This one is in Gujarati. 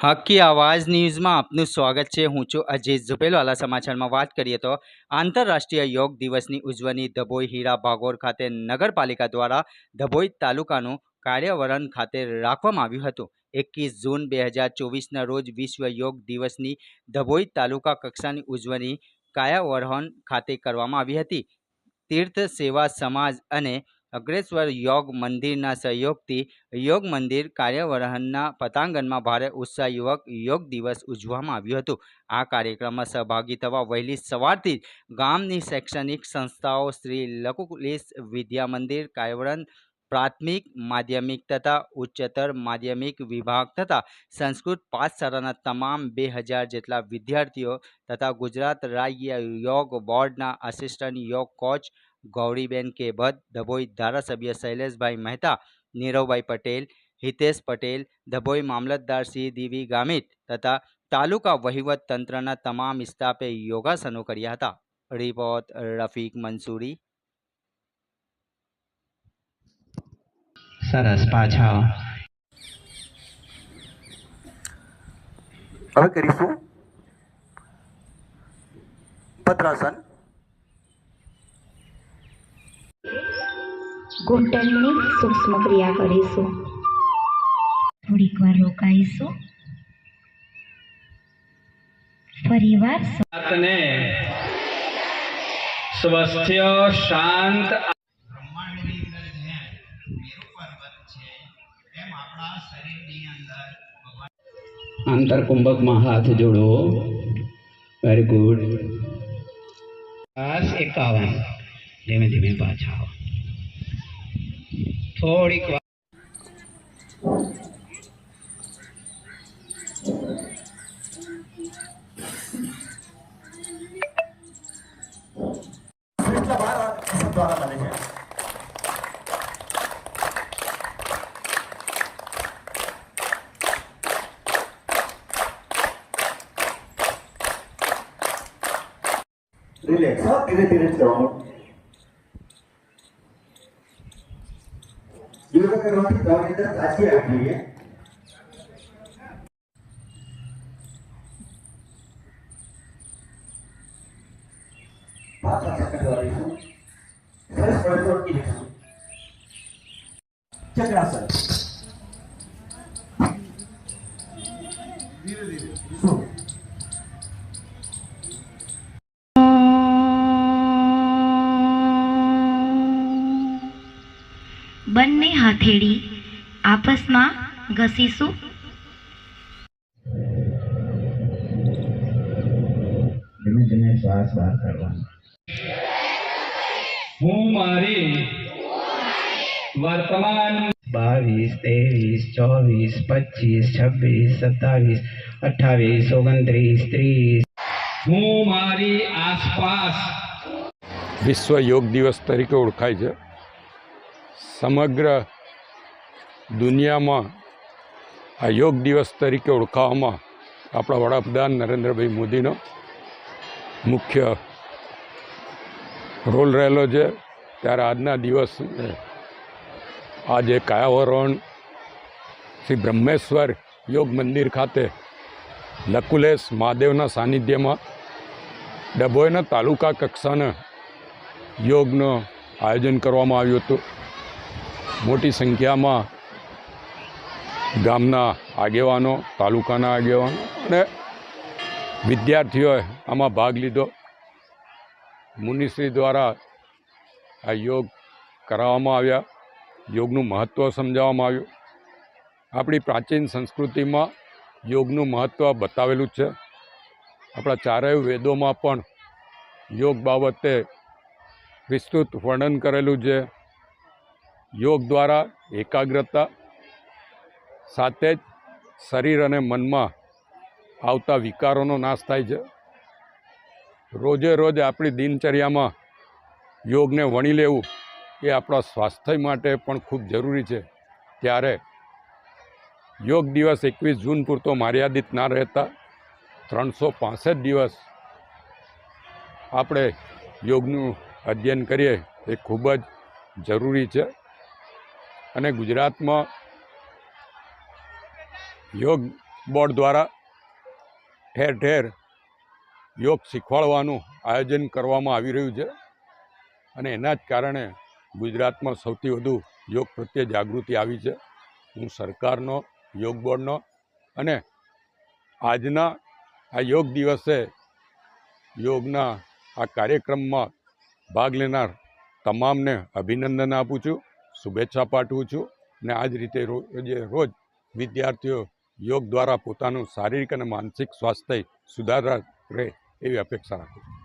હકી આવાજ ન્યૂઝમાં આપનું સ્વાગત છે. હું છું અજીત ઝુપેલવાલા સમાચારમાં વાત કરીએ તો આંતરરાષ્ટ્રીય યોગ દિવસની ઉજવણી ધભોઈ હીરા ભાગોર ખાતે નગરપાલિકા દ્વારા ધભોઈ તાલુકાનું કાર્યવરણ ખાતે રાખવામાં આવ્યું હતું. એકવીસ જૂન બે હજાર ચોવીસના રોજ વિશ્વ યોગ દિવસની ધભોઈ તાલુકા કક્ષાની ઉજવણી કાયાવરોહણ ખાતે કરવામાં આવી હતી. તીર્થ સેવા સમાજ અને અગ્રેશ્વર યોગ મંદિરના સહયોગથી યોગ મંદિર કાર્યવરહનના પતાંગણમાં ભારે ઉત્સાહયુવક યોગ દિવસ ઉજવવામાં આવ્યું હતું. આ કાર્યક્રમમાં સહભાગી થવા વહેલી સવારથી ગામની શૈક્ષણિક સંસ્થાઓ, શ્રી લકુલીસ વિદ્યા મંદિર કાયવરણ પ્રાથમિક, માધ્યમિક તથા ઉચ્ચતર માધ્યમિક વિભાગ તથા સંસ્કૃત પાઠશાળાના તમામ બે હજાર જેટલા વિદ્યાર્થીઓ તથા ગુજરાત રાજ્ય યોગ બોર્ડના આસિસ્ટન્ટ યોગ કોચ ગૌરીબેન કે ભટ્ટ ડભોઈ ધારાસભ્ય શૈલેષભાઈ મહેતા નીરવભાઈ પટેલ હિતેશ પટેલ ડભોઈ મામલતદાર સિંહ દીવી ગામિત તથા તાલુકા વહીવટ તંત્રના તમામ સ્ટાફે યોગાસનો કર્યા હતા. રિપોર્ટ રફીક મંસૂરી. સરસ પાછા. હવે કરીશું. ભદ્રાસન ઘૂંટણની સૂક્ષ્મ ક્રિયા કરીશું. થોડીક વાર રોકાઈશું. ફરીવાર ને સ્વસ્થ્ય શાંત બ્રહ્માંડની અંદર જેમ મેરુ પર્વત છે તેમ આપણા શરીરની અંદર આંતર કુંભકમાં હાથ જોડો. વેરી ગુડ એકાવન. ધીમે ધીમે પાછા આવો. થોડીક રિલેક્સ ધીરે ધીરે દ્વારા બને છે રિલેક્સ હા ધીરે ધીરે જ કરવાનું યોગ કરવાથી તમારી અંદર તાજગી આવી જોઈએ પાછા ચક્કર લગાવીશું સરસ પડતો અટકી જઈશું ચક્રાસન હથેળી આપસમાં ઘસીશું. ધીમે ધીમે શ્વાસ બહાર કાઢવાનો. હું મારી વર્તમાન બાવીસ ત્રેવીસ ચોવીસ પચીસ છવ્વીસ સત્તાવીસ અઠ્ઠાવીસ ઓગણત્રીસ ત્રીસ. હું મારી આસપાસ વિશ્વ યોગ દિવસ તરીકે ઓળખાય છે. સમગ્ર દુનિયામાં આ યોગ દિવસ તરીકે ઓળખાવામાં આપણા વડાપ્રધાન નરેન્દ્રભાઈ મોદીનો મુખ્ય રોલ રહેલો છે. ત્યારે આજના દિવસ આજે કાયાવરણ શ્રી બ્રહ્મેશ્વર યોગ મંદિર ખાતે લકુલેશ મહાદેવના સાનિધ્યમાં ડભોઈના તાલુકા કક્ષાના યોગનું આયોજન કરવામાં આવ્યું હતું. મોટી સંખ્યામાં ગામના આગેવાનો, તાલુકાના આગેવાનો અને વિદ્યાર્થીઓએ આમાં ભાગ લીધો. મુનિશ્રી દ્વારા આ યોગ કરાવવામાં આવ્યા. યોગનું મહત્ત્વ સમજાવવામાં આવ્યું. આપણી પ્રાચીન સંસ્કૃતિમાં યોગનું મહત્ત્વ બતાવેલું છે. આપણા ચારેય વેદોમાં પણ યોગ બાબતે વિસ્તૃત વર્ણન કરેલું છે. યોગ દ્વારા એકાગ્રતા સાથે જ શરીર અને મનમાં આવતા વિકારોનો નાશ થાય છે. રોજે રોજ આપણી દિનચર્યામાં યોગને વણી લેવું એ આપણા સ્વાસ્થ્ય માટે પણ ખૂબ જરૂરી છે. ત્યારે યોગ દિવસ એકવીસ જૂન પૂરતો મર્યાદિત ના રહેતા ત્રણસો પાસઠ દિવસ આપણે યોગનું અધ્યયન કરીએ એ ખૂબ જ જરૂરી છે. અને ગુજરાતમાં યોગ બોર્ડ દ્વારા ઠેર ઠેર યોગ શીખવાડવાનું આયોજન કરવામાં આવી રહ્યું છે. અને એના જ કારણે ગુજરાતમાં સૌથી વધુ યોગ પ્રત્યે જાગૃતિ આવી છે. હું સરકારનો, યોગ બોર્ડનો અને આજના આ યોગ દિવસે યોગના આ કાર્યક્રમમાં ભાગ લેનાર તમામને અભિનંદન આપું છું, શુભેચ્છા પાઠવું છું અને આ જ રીતે રોજે રોજ વિદ્યાર્થીઓ યોગ દ્વારા પોતાનું શારીરિક અને માનસિક સ્વાસ્થ્ય સુધારા રહે એવી અપેક્ષા રાખું છું.